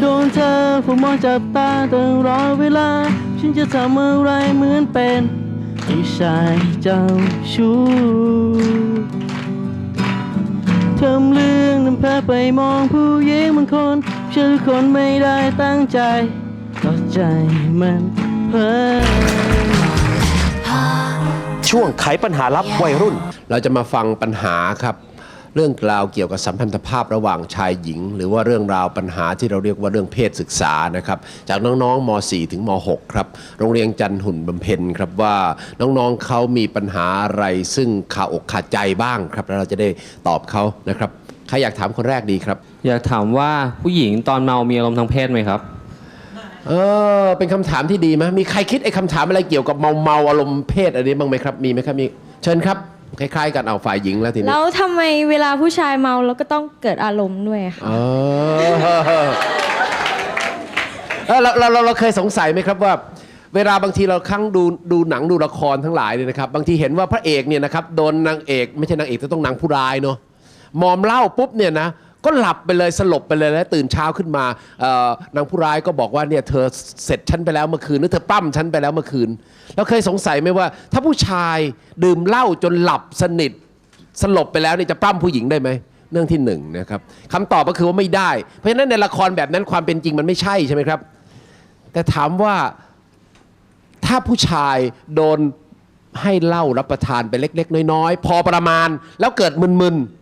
โดนเธอผู้มองจับตาตลอเวลา ฉันจะทำอะไรเหมือนเป็นไอ้ชายเจ้าชู้ทำเรื่องน้ำพาไปมองผู้หญิงบางคนฉันคนไม่ได้ตั้งใจก็ใจมันเพ้อช่วงไขปัญหาลับวัยรุ่น เราจะมาฟังปัญหาครับ เรื่องราวเกี่ยวกับสัมพันธภาพระหว่างชายหญิง หรือว่าเรื่องราวปัญหาที่เราเรียกว่าเรื่องเพศศึกษานะครับจากน้องๆม .4 ถึงม .6 ครับโรงเรียนจันทร์หุ่นบำเพ็ญครับว่าน้องๆเขามีปัญหาอะไรซึ่งขาอกขาดใจบ้างครับ แล้วเราจะได้ตอบเขานะครับใครอยากถามคนแรกดีครับ อยากถามว่าผู้หญิงตอนเมามีอารมณ์ทางเพศไหมครับเออเป็นคำถามที่ดีไหมมีใครคิดไอ้คำถามอะไรเกี่ยวกับเมาเมาๆอารมณ์เพศอะไรนี้บ้างไหมครับ มีไหมครับมีเชิญครับ คล้ายๆกันเอาฝ่ายหญิงแล้วทีนี้แล้วทำไมเวลาผู้ชายเมาแล้วก็ต้องเกิดอารมณ์ด้วยคะเออเออเราเราเราเราเคยสงสัยไหมครับว่า เวลาบางทีเราครั้งดูดูหนังดูละครทั้งหลายเนี่ยนะครับบางทีเห็นว่าพระเอกเนี่ยนะครับโดนนางเอกไม่ใช่นางเอกแต่ต้องนางผู้ร้ายเนาะมอมเหล้าปุ๊บเนี่ยนะ ก็หลับไปเลยสลบไปเลยแล้วตื่นเช้าขึ้นมานางผู้ร้ายก็บอกว่าเนี่ยเธอเสร็จฉันไปแล้วเมื่อคืนหรือเธอปั้มฉันไปแล้วเมื่อคืนเราเคยสงสัยไหมว่า ถ้าผู้ชายดื่มเหล้าจนหลับสนิทสลบไปแล้วเนี่ยจะปล้ำผู้หญิงได้ไหมเรื่องที่หนึ่งนะครับคำตอบก็คือว่าไม่ได้ เพราะฉะนั้นในละครแบบนั้นความเป็นจริงมันไม่ใช่ใช่ไหมครับ แต่ถามว่าถ้าผู้ชายโดนให้เหล้ารับประทานไปเล็ก ๆ น้อย ๆ พอประมาณแล้วเกิดมึนๆ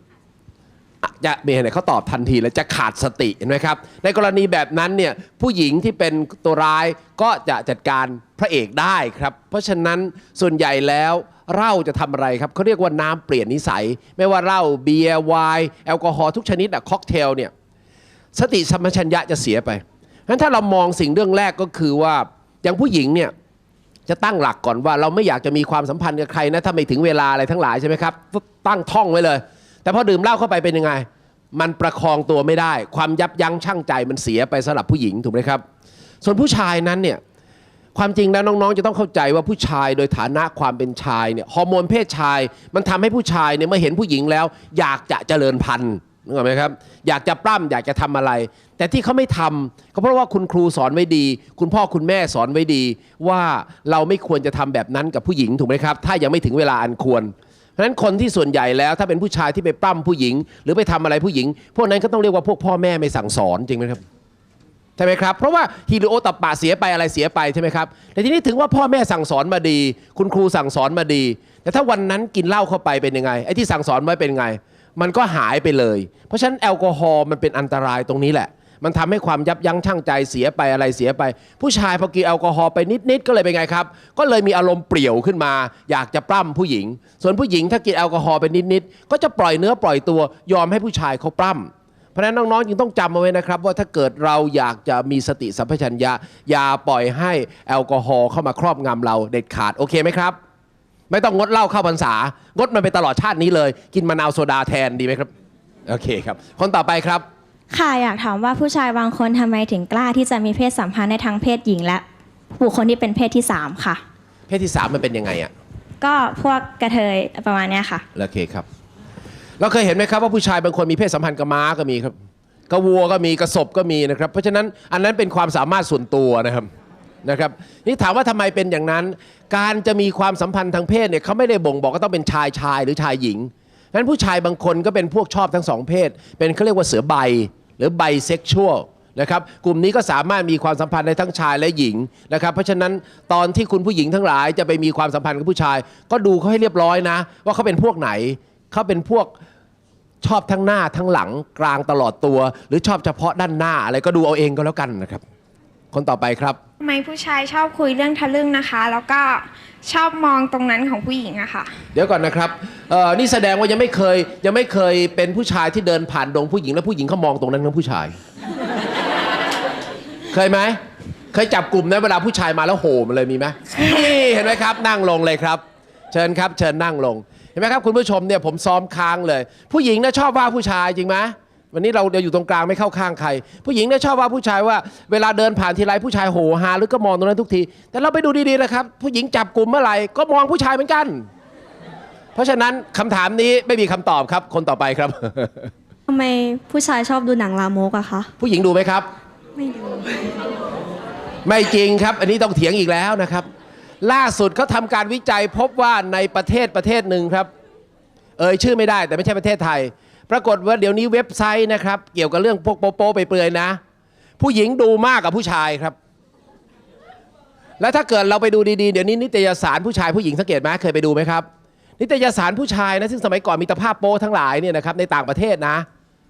อะจะมีอะไรเขาตอบทันทีแล้วจะขาดสติเห็นไหมครับ ในกรณีแบบนั้นเนี่ยผู้หญิงที่เป็นตัวร้ายก็จะจัดการพระเอกได้ครับ เพราะฉะนั้นส่วนใหญ่แล้วเหล้าจะทำอะไรครับเขาเรียกว่าน้ำเปลี่ยนนิสัย ไม่ว่าเหล้าเบียร์ไวน์แอลกอฮอล์ทุกชนิดอะค็อกเทลเนี่ยสติสัมปชัญญะจะเสียไปเพราะฉะนั้นถ้าเรามองสิ่งเรื่องแรกก็คือว่าอย่างผู้หญิงเนี่ยจะตั้งหลักก่อนว่าเราไม่อยากจะมีความสัมพันธ์กับใครนะถ้าไม่ถึงเวลาอะไรทั้งหลายใช่ไหมครับตั้งท่องไว้เลย แต่พอดื่มเหล้าเข้าไปเป็นยังไง มันประคองตัวไม่ได้ ความยับยั้งชั่งใจมันเสียไปสำหรับผู้หญิงถูกไหมครับ ส่วนผู้ชายนั้นเนี่ยความจริงแล้วน้องๆ จะต้องเข้าใจว่าผู้ชายโดยฐานะความเป็นชายเนี่ยฮอร์โมนเพศชาย มันทำให้ผู้ชายเนี่ยเมื่อเห็นผู้หญิงแล้ว อยากจะเจริญพันธุ์นึกออกไหมครับอยากจะปล้ำอยากจะทำอะไร แต่ที่เขาไม่ทำก็เพราะว่าคุณครูสอนไว้ดี คุณพ่อคุณแม่สอนไว้ดี ว่าเราไม่ควรจะทำแบบนั้นกับผู้หญิงถูกไหมครับ ถ้ายังไม่ถึงเวลาอันควร เพราะฉะนั้นคนที่ส่วนใหญ่แล้วถ้าเป็นผู้ชายที่ไปปล้ำผู้หญิง หรือไปทำอะไรผู้หญิง พวกนั้นก็ต้องเรียกว่าพวกพ่อแม่ไม่สั่งสอนจริงไหมครับใช่ไหมครับเพราะว่าฮิริโอตับปะเสียไปอะไรเสียไปใช่ไหมครับแต่ทีนี้ถึงว่าพ่อแม่สั่งสอนมาดี คุณครูสั่งสอนมาดี แต่ถ้าวันนั้นกินเหล้าเข้าไปเป็นยังไงไอ้ที่สั่งสอนไว้เป็นไง มันก็หายไปเลย เพราะฉะนั้นแอลกอฮอล์มันเป็นอันตรายตรงนี้แหละ มันทำให้ความยับยั้งชั่งใจเสียไปอะไรเสียไป ผู้ชายพอกินแอลกอฮอล์ไปนิดๆก็เลยเป็นไงครับ ก็เลยมีอารมณ์เปรี่ยวขึ้นมา อยากจะปล้ำผู้หญิง ส่วนผู้หญิงถ้ากินแอลกอฮอล์ไปนิดๆก็จะปล่อยเนื้อปล่อยตัวยอมให้ผู้ชายเขาปล้ำเพราะฉะนั้นน้องๆจึงต้องจำเอาไว้นะครับ ว่าถ้าเกิดเราอยากจะมีสติสัมปชัญญะอย่าปล่อยให้แอลกอฮอล์เข้ามาครอบงำเราเด็ดขาดโอเคไหมครับ ไม่ต้องงดเหล้าเข้าพรรษางดมันไปตลอดชาตินี้เลย กินมะนาวโซดาแทนดีไหมครับ โอเคครับ คนต่อไปครับ ค่ะอยากถามว่าผู้ชายบางคนทำไมถึงกล้าที่จะมีเพศสัมพันธ์ในทางเพศหญิงและบุคคลที่เป็นเพศที่3ค่ะ เพศที่สามมันเป็นยังไงอะก็พวกกระเทยประมาณเนี้ยค่ะ โอเคครับ เราเคยเห็นไหมครับว่าผู้ชายบางคนมีเพศสัมพันธ์กับม้าก็มีครับกับวัวก็มีกระสบก็มีนะครับ เพราะฉะนั้นอันนั้นเป็นความสามารถส่วนตัวนะครับนะครับนี่ถามว่าทำไมเป็นอย่างนั้น การจะมีความสัมพันธ์ทางเพศเนี่ยเขาไม่ได้บ่งบอกว่าต้องเป็นชายชายหรือชายหญิงนั้นผู้ชายบางคนก็เป็นพวกชอบทั้งสองเพศ เป็นเขาเรียกว่าเสือใบ หรือไบเซ็กชวลนะครับกลุ่มนี้ก็สามารถมีความสัมพันธ์ในทั้งชายและหญิงนะครับเพราะฉะนั้นตอนที่คุณผู้หญิงทั้งหลายจะไปมีความสัมพันธ์กับผู้ชาย ก็ดูเขาให้เรียบร้อยนะ ว่าเขาเป็นพวกไหนเขาเป็นพวกชอบทั้งหน้าทั้งหลังกลางตลอดตัว หรือชอบเฉพาะด้านหน้าอะไรก็ดูเอาเองก็แล้วกันนะครับ คนต่อไปครับทำไมผู้ชายชอบคุยเรื่องทะลึ่งนะคะ แล้วก็ชอบมองตรงนั้นของผู้หญิงอะค่ะ เดี๋ยวก่อนนะครับเอ่อนี่แสดงว่ายังไม่เคยยังไม่เคยเป็นผู้ชายที่เดินผ่านดงผู้หญิงแล้วผู้หญิงเขามองตรงนั้นของผู้ชาย เคยไหมเคยจับกลุ่มนะเวลาผู้ชายมาแล้วโหมันเลยมีไหมนี่เห็นไหมครับ นั่งลงเลยครับ เชิญครับ เชิญนั่งลง เห็นไหมครับคุณผู้ชมเนี่ยผมซ้อมค้างเลย ผู้หญิงเนี่ยชอบว่าผู้ชายจริงไหม วันนี้เราเดี๋ยวอยู่ตรงกลางไม่เข้าข้างใคร ผู้หญิงเนี่ยชอบว่าผู้ชายว่าเวลาเดินผ่านทีไรผู้ชายโหหาหรือก็มองตรงนั้นทุกที แต่เราไปดูดีๆนะครับ ผู้หญิงจับกลุ่มเมื่อไหร่ก็มองผู้ชายเหมือนกัน เพราะฉะนั้นคำถามนี้ไม่มีคำตอบครับ คนต่อไปครับ ทำไมผู้ชายชอบดูหนังลามกอะคะ ผู้หญิงดูไหมครับ ไม่จริงครับ อันนี้ต้องเถียงอีกแล้วนะครับ ล่าสุดเขาทำการวิจัยพบว่าในประเทศประเทศหนึ่งครับ เอ่ยชื่อไม่ได้แต่ไม่ใช่ประเทศไทย ปรากฏว่าเดี๋ยวนี้เว็บไซต์นะครับ เกี่ยวกับเรื่องพวกโป๊ะไปเปลือยนะ ผู้หญิงดูมากกว่าผู้ชายครับ แล้วถ้าเกิดเราไปดูดีๆ เดี๋ยวนี้นิตยสารผู้ชายผู้หญิงสังเกตไหมเคยไปดูไหมครับ นิตยสารผู้ชายนะซึ่งสมัยก่อนมีแตภาพโป๊ทั้งหลายเนี่ยนะครับในต่างประเทศนะ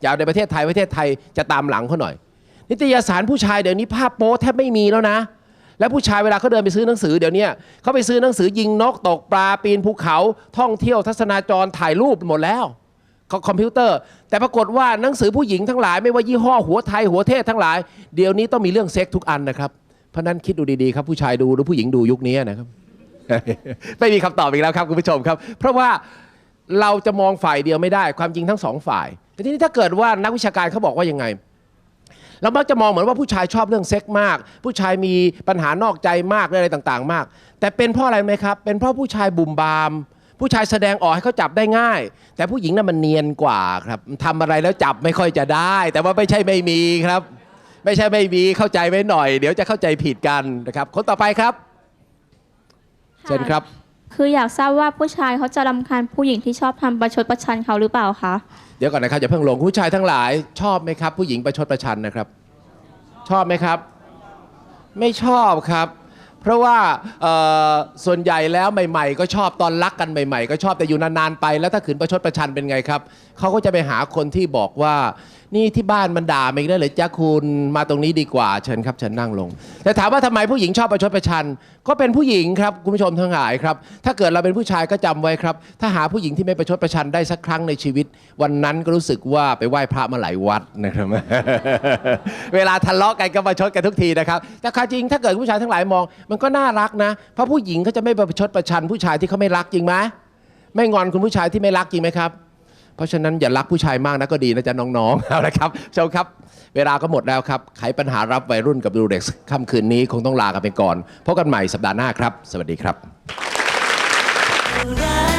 อย่าในประเทศไทยประเทศไทยจะตามหลังเขาหน่อย นิตยสารผู้ชายเดี๋ยวนี้ภาพโป๊แทบไม่มีแล้วนะแล้วผู้ชายเวลาเขาเดินไปซื้อหนังสือเดี๋ยวนี้เขาไปซื้อหนังสือยิงนกตกปลาปีนภูเขาท่องเที่ยวทัศนาจรถ่ายรูปหมดแล้ว คอมพิวเตอร์ แต่ปรากฏว่าหนังสือผู้หญิงทั้งหลายไม่ว่ายี่ห้อหัวไทยหัวเทศทั้งหลาย เดี๋ยวนี้ต้องมีเรื่องเซ็กทุกอันนะครับ เพราะนั้นคิดดูดีๆครับผู้ชายดูหรือผู้หญิงดูยุคนี้นะครับไม่มีคำตอบอีกแล้วครับคุณผู้ชมครับ เพราะว่าเราจะมองฝ่ายเดียวไม่ได้ ความจริงทั้งสองฝ่ายแต่ทีนี้ถ้าเกิดว่านักวิชาการเขาบอกว่ายังไง เรามักจะมองเหมือนว่าผู้ชายชอบเรื่องเซ็กมาก ผู้ชายมีปัญหานอกใจมากอะไรต่าง ๆ มาก แต่เป็นเพราะอะไรไหมครับ เป็นเพราะผู้ชายบุ่มบาม ผู้ชายแสดงออกให้เขาจับได้ง่าย แต่ผู้หญิงน่ะมันเนียนกว่าครับทำอะไรแล้วจับไม่ค่อยจะได้ แต่ว่าไม่ใช่ไม่มีครับ ไม่ใช่ไม่มีเข้าใจไว้หน่อย เดี๋ยวจะเข้าใจผิดกันนะครับคนต่อไปครับเชิญครับ คืออยากทราบว่าผู้ชายเขาจะรำคาญผู้หญิงที่ชอบทำประชดประชันเขาหรือเปล่าคะเดี๋ยวก่อนนะครับอย่าเพิ่งลงผู้ชายทั้งหลายชอบไหมครับ ผู้หญิงประชดประชันนะครับ ชอบไหมครับ ไม่ชอบครับ เพราะว่าส่วนใหญ่แล้วใหม่ๆ ก็ชอบตอนรักกันใหม่ ๆ ก็ชอบแต่อยู่นานๆไปแล้วถ้าขืนประชดประชันเป็นไงครับเขาก็จะไปหาคนที่บอกว่า นี่ที่บ้านมันด่าไม่ได้เลยจ้าคุณมาตรงนี้ดีกว่าเชิญครับเชิญนั่งลง แต่ถามว่าทำไมผู้หญิงชอบประชดประชัน ก็เป็นผู้หญิงครับคุณผู้ชมทั้งหลายครับ ถ้าเกิดเราเป็นผู้ชายก็จำไว้ครับ ถ้าหาผู้หญิงที่ไม่ประชดประชันได้สักครั้งในชีวิต วันนั้นก็รู้สึกว่าไปไหว้พระมาหลายวัดนะครับ เวลาทะเลาะกันก็ประชดกันทุกทีนะครับแต่ความจริงถ้าเกิดผู้ชายทั้งหลายมอง มันก็น่ารักนะ เพราะผู้หญิงเขาจะไม่ประชดประชัน ผู้ชายที่เขาไม่รักจริงไหมไม่งอนคุณผู้ชายที่ไม่รักจริงไหมครับ เพราะฉะนั้นอย่ารักผู้ชายมากนะก็ดีนะจ๊ะน้องๆเอาละครับเชาครับ เวลาก็หมดแล้วครับไขปัญหารับวัยรุ่นกับดูเด็กค่ำคืนนี้คงต้องลากันไปก่อนพบกันใหม่สัปดาห์หน้าครับ สวัสดีครับ